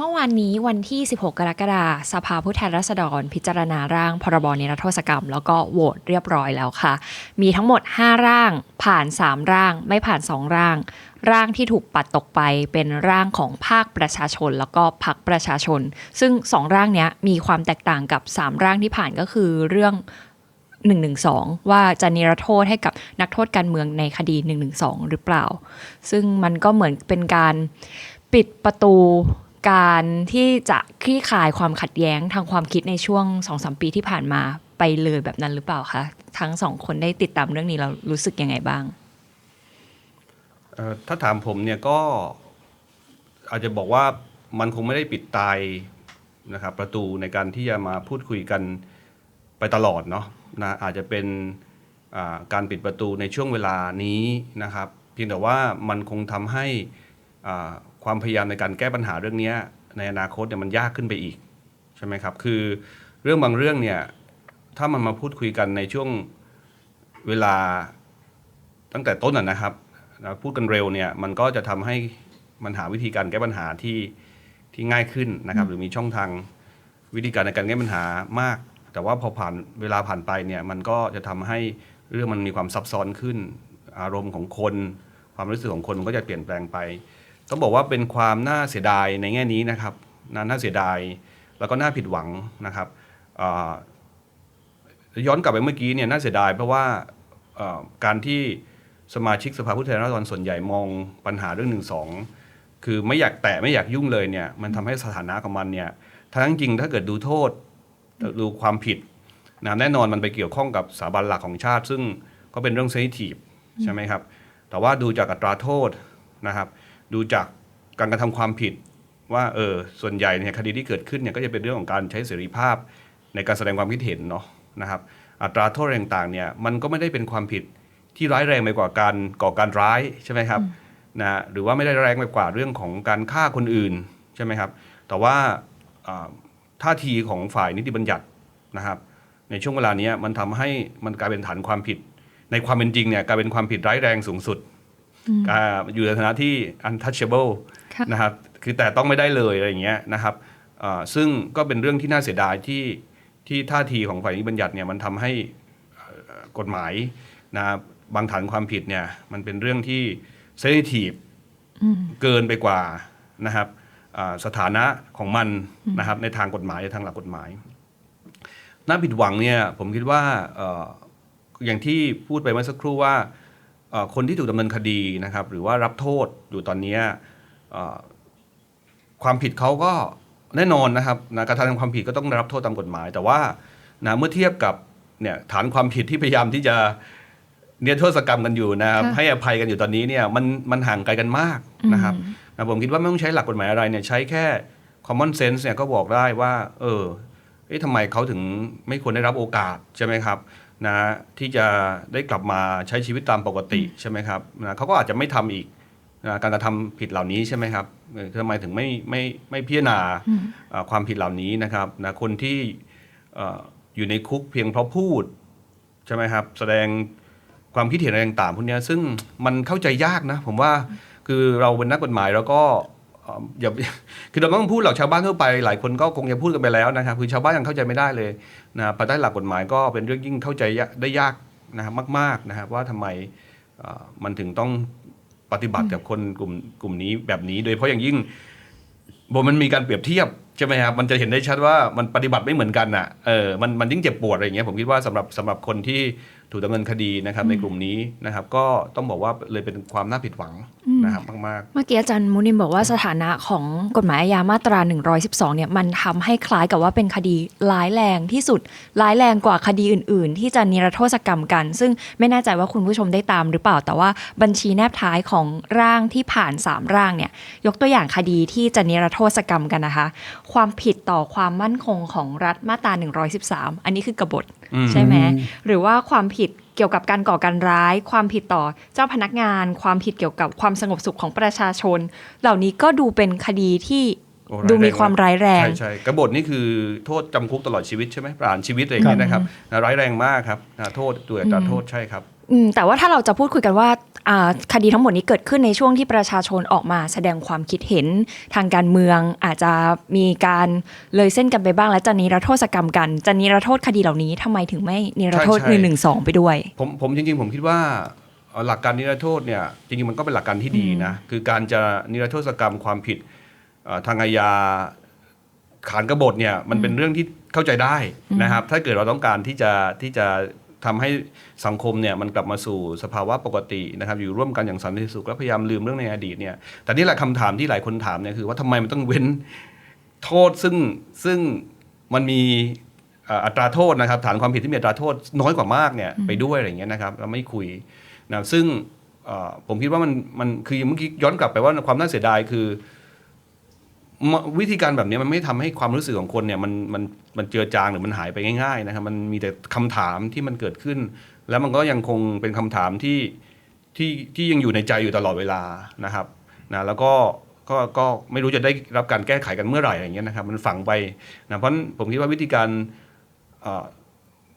เมื่อวานนี้วันที่ 16 กรกฎาคมสภาผู้แทนราษฎร พิจารณาร่างพรบนิรโทษกรรม แล้วก็โหวตเรียบร้อยแล้วค่ะ มีทั้งหมด 5 ร่าง ผ่าน 3 ร่าง ไม่ผ่าน 2 ร่าง ร่างที่ถูกปัดตกไปเป็นร่างของภาคประชาชน แล้วก็พักประชาชน ซึ่ง 2 ร่างนี้มีความแตกต่างกับ 3 ร่างที่ผ่านก็คือเรื่อง112 ว่าจะนิรโทษให้กับนักโทษการเมืองในคดี 112 หรือเปล่า ซึ่งมันก็เหมือนเป็นการปิดประตู การที่จะคลี่คลายความขัดแย้งทางความคิดในช่วง2-3ปีที่ผ่านมาไปเลยแบบนั้นหรือเปล่าคะทั้งสองคนได้ติดตามเรื่องนี้เรารู้สึกยังไงบ้างถ้าถามผมเนี่ยก็อาจจะบอกว่ามันคงไม่ได้ปิดตายนะครับประตูในการที่จะมาพูดคุยกันไปตลอดเนาะนะอาจจะเป็นการปิดประตูในช่วงเวลานี้นะครับ เพียงแต่ว่ามันคงทำให้อ่า ความพยายามในการแก้ปัญหาเรื่องเนี้ยในอนาคตเนี่ยมันยากขึ้นไปอีกใช่ไหมครับ คือเรื่องบางเรื่องเนี่ยถ้ามันมาพูดคุยกันในช่วงเวลาตั้งแต่ต้นนะนะครับนะพูดกันเร็วเนี่ยมันก็จะทำให้มันหาวิธีการแก้ปัญหาที่ที่ง่ายขึ้นนะครับ หรือมีช่องทางวิธีการในการแก้ปัญหามาก แต่ว่าพอผ่านเวลาผ่านไปเนี่ยมันก็จะทำให้เรื่องมันมีความซับซ้อนขึ้น อารมณ์ของคน ความรู้สึกของคนมันก็จะเปลี่ยนแปลงไป ต้องบอกว่าเป็นความน่าเสียดายในแง่นี้นะครับน่าน่าเสียดายแล้วก็น่าผิดหวังนะครับย้อนกลับไปเมื่อกี้เนี่ยน่าเสียดายเพราะว่าการที่สมาชิกสภาผู้แทนราษฎรส่วนใหญ่มองปัญหาเรื่องหนึ่งสองคือไม่อยากแตะไม่อยากยุ่งเลยเนี่ยมันทำให้สถานะของมันเนี่ยทั้งจริงถ้าเกิดดูโทษดูความผิดนะแน่นอนมันไปเกี่ยวข้องกับสถาบันหลักของชาติ ซึ่งก็เป็นเรื่องเซนซิทีฟใช่ไหมครับ แต่ว่าดูจากอัตราโทษนะครับ ดูจากการกระทำความผิด ว่าเออส่วนใหญ่เนี่ยคดีที่เกิดขึ้นเนี่ยก็จะเป็นเรื่องของการใช้เสรีภาพในการแสดงความคิดเห็นเนาะนะครับ อัตราโทษต่างๆเนี่ยมันก็ไม่ได้เป็นความผิดที่ร้ายแรงไปกว่าการก่อการร้ายใช่ไหมครับนะหรือว่าไม่ได้แรงไปกว่าเรื่องของการฆ่าคนอื่นใช่ไหมครับ แต่ว่าอ่าท่าทีของฝ่ายนิติบัญญัตินะครับ ในช่วงเวลาเนี้ยมันทำให้มันกลายเป็นฐานความผิด ในความเป็นจริงเนี่ยกลายเป็นความผิดร้ายแรงสูงสุด อ่าอยู่ในฐานะที่ untouchable ค่ะนะครับคือแต่ต้องไม่ได้เลยอะไรอย่างเงี้ยนะครับอ่าซึ่งก็เป็นเรื่องที่น่าเสียดายที่ที่ท่าทีของฝ่ายนิติบัญญัติเนี่ยมันทำให้เอ่อกฎหมายนะบางฐานความผิดเนี่ยมันเป็นเรื่องที่เซนซิทีฟเกินไปกว่านะครับอ่าสถานะของมันนะครับในทางกฎหมายในทางหลักกฎหมาย น่าผิดหวังเนี่ยผมคิดว่าเอ่ออย่างที่พูดไปเมื่อสักครู่ว่าเอ่อ คนที่ถูกดำเนินคดีนะครับ หรือว่ารับโทษอยู่ตอนเนี้ยเอ่อความผิดเขาก็แน่นอนนะครับนะการทำความผิดก็ต้องได้รับโทษตามกฎหมาย แต่ว่านะเมื่อเทียบกับเนี่ยฐานความผิดที่พยายามที่จะเนี่ยโทษกรรมกันอยู่นะครับค่ะให้อภัยกันอยู่ตอนนี้เนี่ยมันมันห่างไกลกันมากนะครับนะผมคิดว่าไม่ต้องใช้หลักกฎหมายอะไรเนี่ยใช้แค่ common sense เนี่ยก็บอกได้ว่า เออเอ๊ะทำไมเขาถึงไม่ควรได้รับโอกาสใช่ไหมครับ นะที่จะได้กลับมาใช้ชีวิตตามปกติใช่ไหมครับนะเขาก็อาจจะไม่ทำอีกนะการกระทำผิดเหล่านี้ใช่ไหมครับเออทำไมถึงไม่ไม่ไม่พิจารณาอ่าความผิดเหล่านี้นะครับนะคนที่เอ่ออยู่ในคุกเพียงเพราะพูดใช่ไหมครับ แสดงความคิดเห็นอะไรต่างๆพวกเนี้ยซึ่งมันเข้าใจยากนะ ผมว่าคือเราเป็นนักกฎหมายเราก็เอ่ออย่าคือเราไม่ต้องพูดหรอกชาวบ้านทั่วไปหลายคนก็คงจะพูดกันไปแล้วนะครับคือชาวบ้านยังเข้าใจไม่ได้เลยนะภายใต้หลักกฎหมายก็เป็นเรื่องยิ่งเข้าใจยากได้ยากนะครับมากๆนะครับว่าทำไมเอ่อมันถึงต้องปฏิบัติกับคนกลุ่มกลุ่มนี้แบบนี้ โดยเฉพาะอย่างยิ่งบนมันมีการเปรียบเทียบใช่ไหมครับมันจะเห็นได้ชัดว่ามันปฏิบัติไม่เหมือนกันอะเออมันมันยิ่งเจ็บปวดอะไรอย่างเงี้ยผมคิดว่าสำหรับสำหรับคนที่ ถูกดำเนินคดีนะครับในกลุ่มนี้นะครับ ก็ต้องบอกว่าเลยเป็นความน่าผิดหวังนะครับมากเมื่อกี้อาจารย์มุนิมบอกว่าสถานะของกฎหมายอาญามาตรา 112 เนี่ยมันทำให้คล้ายกับว่าเป็นคดีร้ายแรงที่สุดร้ายแรงกว่าคดีอื่น ๆ ที่จะนิรโทษกรรมกัน ซึ่งไม่แน่ใจว่าคุณผู้ชมได้ตามหรือเปล่า แต่ว่าบัญชีแนบท้ายของร่างที่ผ่าน 3 ร่างเนี่ยยกตัวอย่างคดีที่จะนิรโทษกรรมกันนะคะ ความผิดต่อความมั่นคงของรัฐมาตรา 113 อันนี้คือกบฏอืม ใช่ไหมหรือว่าความผิดเกี่ยวกับการก่อการร้าย ความผิดต่อเจ้าพนักงาน ความผิดเกี่ยวกับความสงบสุขของประชาชน เหล่านี้ก็ดูเป็นคดีที่โอ้ดูร้ายแรงมีความร้ายแรๆงใช่ใช่กบฏนี่คือโทษจำคุกตลอดชีวิตใช่ไหมประหารชีวิตอะไรอย่างเงี้ยนะครับนะร้ายแรงมากครับนะโทษตัวอัตราโทษใช่ครับอืม แต่ว่าถ้าเราจะพูดคุยกันว่าอ่าคดีทั้งหมดนี้เกิดขึ้นในช่วงที่ประชาชนออกมาแสดงความคิดเห็นทางการเมือง อาจจะมีการเลยเส้นกันไปบ้าง และจะนิรโทษกรรมกันจะนิรโทษคดีเหล่านี้ทำไมถึงไม่นิรโทษใช่หใช่นึ่งหนึ่งสองไปด้วย ผมผมจริงๆ ผมคิดว่าเอ่อหลักการนิรโทษเนี่ยจริงๆมันก็เป็นหลักการที่ดีนะคือการจะนิรโทษกรรมความผิดเอ่อทางอาญาขานกบฏเนี่ยมันเป็นเรื่องที่เข้าใจได้นะครับ ถ้าเกิดเราต้องการที่จะที่จะ ทำให้สังคมเนี่ยมันกลับมาสู่สภาวะปกตินะครับ อยู่ร่วมกันอย่างสันติสุขและพยายามลืมเรื่องในอดีตเนี่ยแต่นี่แหละคำถามที่หลายคนถามเนี่ยคือว่าทำไมมันต้องเว้นโทษซึ่งซึ่งมันมีเอ่ออัตราโทษนะครับฐานความผิดที่มีอัตราโทษน้อยกว่ามากเนี่ยไปด้วยอะไรอย่างเงี้ยนะครับเราไม่คุยนะซึ่งเอ่อผมคิดว่ามันมันคือเมื่อกี้ย้อนกลับไปว่าความน่าเสียดายคือม วิธีการแบบนี้มันไม่ทำให้ความรู้สึกของคนเนี่ยมันมันมันเจือจางหรือมันหายไปง่ายๆนะครับมันมีแต่คำถามที่มันเกิดขึ้น แล้วมันก็ยังคงเป็นคำถามที่ที่ที่ยังอยู่ในใจอยู่ตลอดเวลานะครับนะแล้วก็ก็ก็ไม่รู้จะได้รับการแก้ไขกันเมื่อไหร่อะไรอย่างเงี้ยนะครับ มันฝังไปนะเพราะผมคิดว่าวิธีการ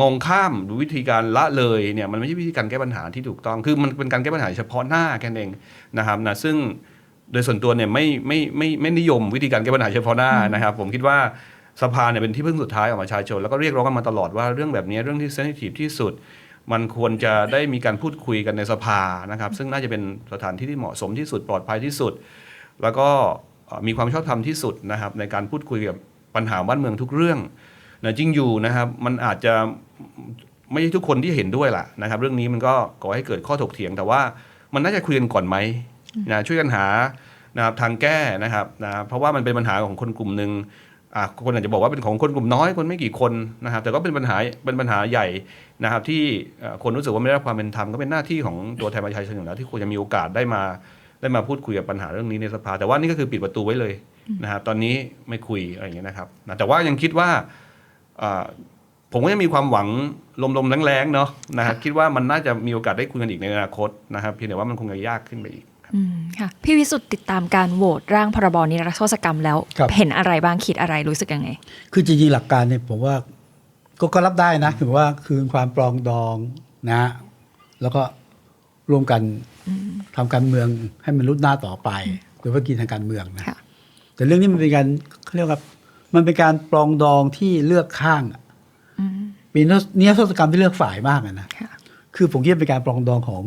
มองข้ามหรือวิธีการละเลยเนี่ยมันไม่ใช่วิธีการแก้ปัญหาที่ถูกต้องคือมันเป็นการแก้ปัญหาเฉพาะหน้าแค่นั้นเองนะครับนะซึ่ง โดยส่วนตัวเนี่ยไม่ไม่ไม่ไม่นิยมวิธีการแก้ปัญหาเฉพาะหน้านะครับ ผมคิดว่าสภาเนี่ยเป็นที่พึ่งสุดท้ายของประชาชน แล้วก็เรียกร้องกันมาตลอดว่าเรื่องแบบนี้เรื่องที่เซนซิทีฟที่สุด มันควรจะได้มีการพูดคุยกันในสภานะครับ ซึ่งน่าจะเป็นสถานที่ที่เหมาะสมที่สุดปลอดภัยที่สุด แล้วก็เอ่อมีความชอบธรรมที่สุดนะครับ ในการพูดคุยกับปัญหาบ้านเมืองทุกเรื่องนะจริงอยู่นะครับมันอาจจะไม่ใช่ทุกคนที่เห็นด้วยล่ะนะครับ เรื่องนี้มันก็ก่อให้เกิดข้อถกเถียงแต่ว่ามันน่าจะคุยกันก่อนไหม นะช่วยกันหานะครับทางแก้นะครับนะเพราะว่ามันเป็นปัญหาของคนกลุ่มหนึ่งอะคนอาจจะบอกว่าเป็นของคนกลุ่มน้อยคนไม่กี่คนนะครับ แต่ก็เป็นปัญหาเป็นปัญหาใหญ่นะครับ ที่คนรู้สึกว่าไม่ได้รับความเป็นธรรมก็เป็นหน้าที่ของตัวแทนประชาชนอยู่แล้วที่ควรจะมีโอกาสได้มาได้มาพูดคุยกับปัญหาเรื่องนี้ในสภา แต่ว่านี่ก็คือปิดประตูไว้เลยนะครับ ตอนนี้ไม่คุยอะไรอย่างเงี้ยนะครับนะแต่ว่ายังคิดว่าผมก็ยังมีความหวังลมๆแรงๆเนาะนะครับคิดว่ามันน่าจะมีโอกาสได้คุยกันอีกในอนาคตนะครับเพียงแต่ว่ามันคงจะยากขึ้นไปอีก ค่ะพี่วิสุทธ์ติดตามการโหวตร่างพรบนิรโทษกรรมแล้วครับเห็นอะไรบ้างคิดอะไรรู้สึกยังไง คือจริงๆหลักการเนี่ยผมว่าก็ก็รับได้นะคือว่าคืนความปรองดองนะ แล้วก็ร่วมกันทำการเมืองให้มันรุดหน้าต่อไปโดยเฉพาะกินทางการเมืองนะค่ะแต่เรื่องนี้มันเป็นการเขาเรียกว่ามันเป็นการปรองดองที่เลือกข้างอะอืมเป็นนิรโทษกรรมที่เลือกฝ่ายมากอะนะค่ะคือผมคิดว่าเป็นการปรองดองของ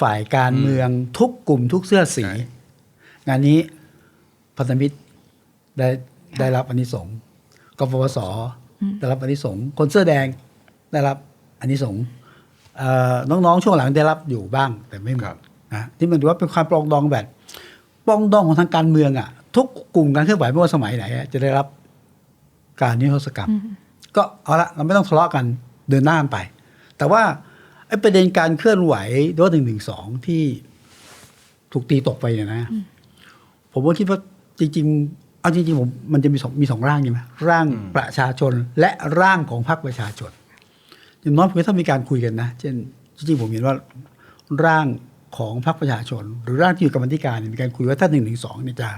ฝ่ายการเมืองทุกกลุ่มทุกเสื้อสีใช่งานนี้พันธมิตรได้ได้รับอันนี้สงส์กปปสได้รับอันนี้สงส์คนเสื้อแดงได้รับอันนี้สงส์เอ่อน้องๆช่วงหลังได้รับอยู่บ้าง แต่ไม่หมครัดบนะที่มันถือว่าเป็นความปรองดองแบบปรองดองของทางการเมืองอะ ทุกกลุ่มการเคลื่อนไหวไม่ว่าสมัยไหนอะจะได้รับการนิรโทษกรรม ก็เอาละเราไม่ต้องทะเลาะกันเดินหน้ากันไป แต่ว่าไอ้ ประเด็นการเคลื่อนไหวด้วยหนึ่งหนึ่งสองที่ถูกตีตกไปเนี่ยนะ ผมว่าคิดว่าจริง ๆ เอาจริงๆผมมันจะมีสองมีสองร่างใช่ไหมร่างประชาชนและร่างของพรรคประชาชนอย่างน้อยผมว่าถ้ามีการคุยกันนะ เช่นจริงๆผมเห็นว่าร่างของพรรคประชาชน หรือร่างที่อยู่กรรมธิการเนี่ยมีการคุยว่าถ้าหนึ่งหนึ่งสองเนี่ยจะ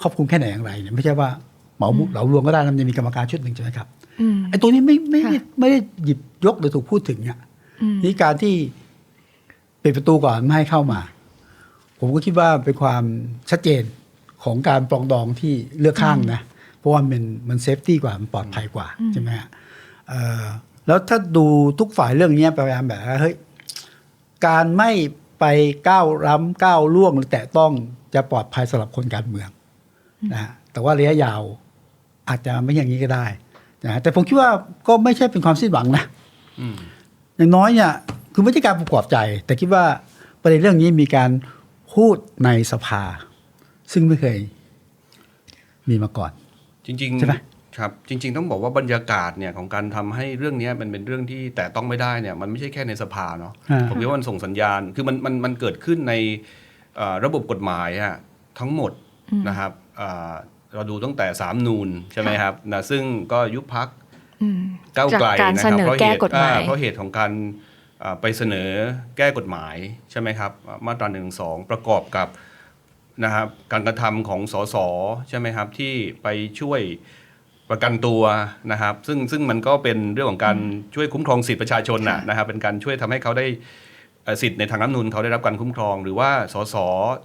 ครอบคลุมแค่ไหนอย่างไรเนี่ยไม่ใช่ว่าเหมาเหลารวมก็ได้นะมันจะมีกรรมการชุดหนึ่งใช่ไหมครับอืมไอ้ตัวนี้ไม่ไม่ได้ค่ะไม่ได้หยิบยกหรือถูกพูดถึงอะอืม นี่การที่ปิดประตูก่อนไม่ให้เข้ามา ผมก็คิดว่าเป็นความชัดเจนของการปรองดองที่เลือกข้างนะ เพราะว่ามันมันเซฟตี้กว่ามันปลอดภัยกว่าใช่ไหมฮะเอ่อแล้วถ้าดูทุกฝ่ายเรื่องนี้พยายามแบบว่าเฮ้ยการไม่ไปก้าวล้ำก้าวล่วงหรือแตะต้องจะปลอดภัยสำหรับคนการเมืองนะฮะแต่ว่าระยะยาวอาจจะไม่อย่างนี้ก็ได้นะฮะแต่ผมคิดว่าก็ไม่ใช่เป็นความสิ้นหวังนะ อืมอย่างน้อยเนี่ยคือไม่ใช่การประกอบใจ แต่คิดว่าประเด็นเรื่องนี้มีการพูดในสภา ซึ่งไม่เคยมีมาก่อน จริงใช่ไหมครับจริง ๆ ต้องบอกว่าบรรยากาศเนี่ยของการทำให้เรื่องนี้มันเป็นเรื่องที่แต่ต้องไม่ได้เนี่ยมันไม่ใช่แค่ในสภาเนาะอ่าผมคิดว่ามันส่งสัญญาณคือมันมันมันเกิดขึ้นในเอ่อระบบกฎหมายอะทั้งหมดนะครับเอ่อเราดูตั้งแต่สามนูนใช่ไหมครับนะซึ่งก็ยุบพักอืม ก้าวไกลจากการนะเสครับนอเพราะแก้เหตุกฎหมายอ่เพราะเหตุของการอ่าไปเสนอแก้กฎหมายใช่ไหมครับอ่ามาตราหนึ่งสองประกอบกับนะครับการกระทำของสสใช่ไหมครับที่ไปช่วยประกันตัวนะครับ ซึ่งซึ่งมันก็เป็นเรื่องของการช่วยคุ้มครองสิทธิประชาชนนะนะครับเป็นการช่วยทำให้เขาได้เอ่อสิทธิ์ในทางรัฐธรรมนูญเขาได้รับการคุ้มครอง หรือว่าสส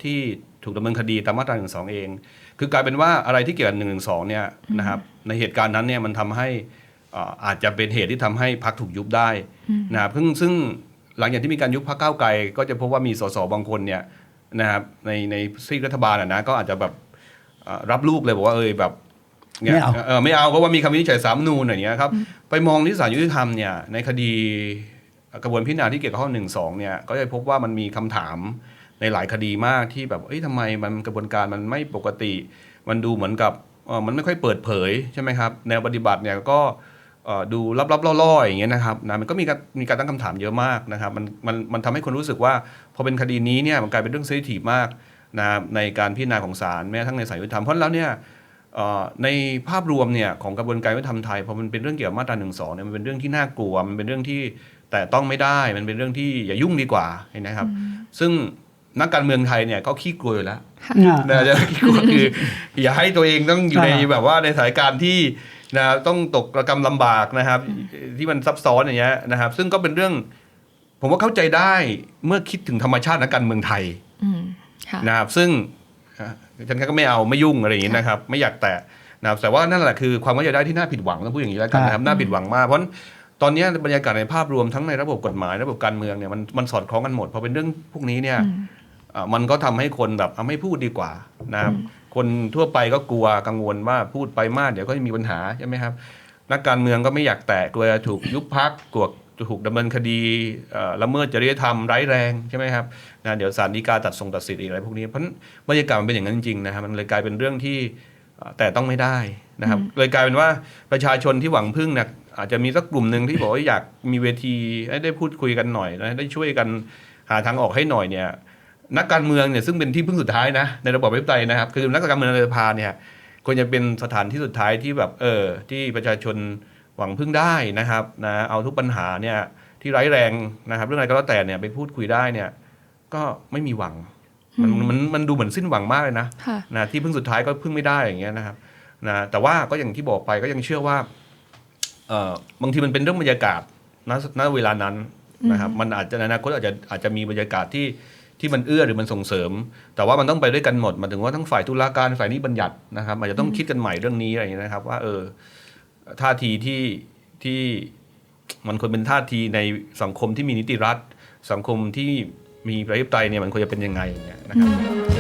ที่ถูกดำเนินคดีตามมาตราหนึ่งสองเอง คือกลายเป็นว่าอะไรที่เกี่ยวกับหนึ่งหนึ่งสองเนี่ยนะครับในเหตุการณ์นั้นเนี่ยมันทำให้เอ่ออาจจะเป็นเหตุที่ทำให้พรรคถูกยุบได้นะครับซึ่งซึ่งหลังจากที่มีการยุบพรรคก้าวไกล ก็จะพบว่ามีสสบางคนเนี่ยนะครับในในซีกรัฐบาลอะนะก็อาจจะแบบเอ่อรับลูกเลยบอกว่าเออแบบนี่ยไม่เอาเออไม่เอาเพราะว่ามีคำวินิจฉัยสามนูนอย่างเงี้ยครับไปมองที่ศาลยุติธรรมเนี่ยในคดีกระบวนพิจารณาที่เกี่ยวกับข้อหนึ่งสองเนี่ยก็จะพบว่ามันมีคำถามในหลายคดีมากที่แบบเอ้ยทำไมมันกระบวนการมันไม่ปกติ มันดูเหมือนกับเอ่อมันไม่ค่อยเปิดเผยใช่ไหมครับแนวปฏิบัติเนี่ยก็เอ่อ ดูลับๆล่อๆอย่างเงี้ยนะครับนะมันก็มีการมีการตั้งคำถามเยอะมากนะครับมันมันมันทำให้คนรู้สึกว่าพอเป็นคดีนี้เนี่ยมันกลายเป็นเรื่องเซนซิทีฟมากนะครับในการพิจารณาของศาลแม้กระทั้งในสายยุติธรรมเพราะฉะนั้นแล้วเนี่ยเอ่อในภาพรวมเนี่ยของกระบวนการยุติธรรมไทยพอมันเป็นเรื่องเกี่ยวกับมาตราหนึ่งสองเนี่ยมันเป็นเรื่องที่น่ากลัว มันเป็นเรื่องที่แต่ต้องไม่ได้มันเป็นเรื่องที่อย่ายุ่งดีกว่านะครับ ซึ่งนักการเมืองไทยเนี่ยก็ขี้กลัวอยู่แล้วอ่านะจะขี้กลัวคือ อย่าให้ตัวเองต้องอยู่ในอ่าแบบว่าในสถานการณ์ที่ นะต้องตกระกำลำบากนะครับ ที่มันซับซ้อนอย่างเงี้ยนะครับ ซึ่งก็เป็นเรื่อง ผมว่าเข้าใจได้เมื่อคิดถึงธรรมชาตินักการเมืองไทยอืมค่ะนะครับ ซึ่งอะฉันก็ไม่เอาไม่ยุ่งอะไรอย่างนี้นะครับ ไม่อยากแตะนะครับแต่ว่านั่นแหละคือความเข้าใจได้ที่น่าผิดหวังต้องพูดอย่างนี้แล้วกันนะครับน่าผิดหวังมากเพราะฉะนั้นตอนเนี้ยบรรยากาศในภาพรวมทั้งในระบบกฎหมายระบบการเมืองเนี่ยมันมันสอดคล้องกันหมดพอเป็นเรื่องพวกนี้เนี่ยอะมันก็ทำให้คนแบบเอาไม่พูดดีกว่านะครับ คนทั่วไปก็กลัวกังวลว่าพูดไปมากเดี๋ยวก็จะมีปัญหาใช่ไหมครับนักการเมืองก็ไม่อยากแตะกลัวจะถูกยุบพักกลัวจะถูกดำเนินคดีเอ่อละเมิดจริยธรรมร้ายแรงใช่ไหมครับนะเดี๋ยวศาลฎีกาตัดทรงตัดสิทธิ์อีกอะไรพวกนี้เพราะฉะนั้นบรรยากาศมันเป็นอย่างนั้นจริงๆนะครับมันเลยกลายเป็นเรื่องที่เอ่อแต่ต้องไม่ได้นะครับเลยกลายเป็นว่าประชาชนที่หวังพึ่งเนี่ยอาจจะมีสักกลุ่มหนึ่งที่บอกว่าอยากมีเวทีให้ได้พูดคุยกันหน่อยนะได้ช่วยกันหาทางออกให้หน่อยเนี่ย นักการเมืองเนี่ยซึ่งเป็นที่พึ่งสุดท้ายนะในระบอบประชาธิปไตยนะครับ คือนักการเมืองในสภาเนี่ยควรจะเป็นสถานที่สุดท้ายที่แบบเออที่ประชาชนหวังพึ่งได้นะครับนะเอาทุกปัญหาเนี่ยที่ร้ายแรงนะครับ เรื่องอะไรก็แล้วแต่เนี่ยไปพูดคุยได้เนี่ย ก็ไม่มีหวัง มันมันมันดูเหมือนสิ้นหวังมากเลยนะค่ะนะที่พึ่งสุดท้ายก็พึ่งไม่ได้อย่างเงี้ยนะครับนะแต่ว่าก็อย่างที่บอกไปก็ยังเชื่อว่าเออบางทีมันเป็นเรื่องบรรยากาศณณเวลานั้นนะครับ มันอาจจะในอนาคตอาจจะอาจจะมีบรรยากาศที่ ที่มันเอื้อหรือมันส่งเสริม แต่ว่ามันต้องไปด้วยกันหมดหมายถึงว่าทั้งฝ่ายตุลาการฝ่ายนิติบัญญัตินะครับอาจจะต้องคิดกันใหม่เรื่องนี้อะไรอย่างเงี้ยนะครับ ว่าเออท่าทีที่ที่มันควรเป็นท่าทีในสังคมที่มีนิติรัฐ สังคมที่มีประชาธิปไตยเนี่ยมันควรจะเป็นยังไงอย่างเงี้ยนะครับอืม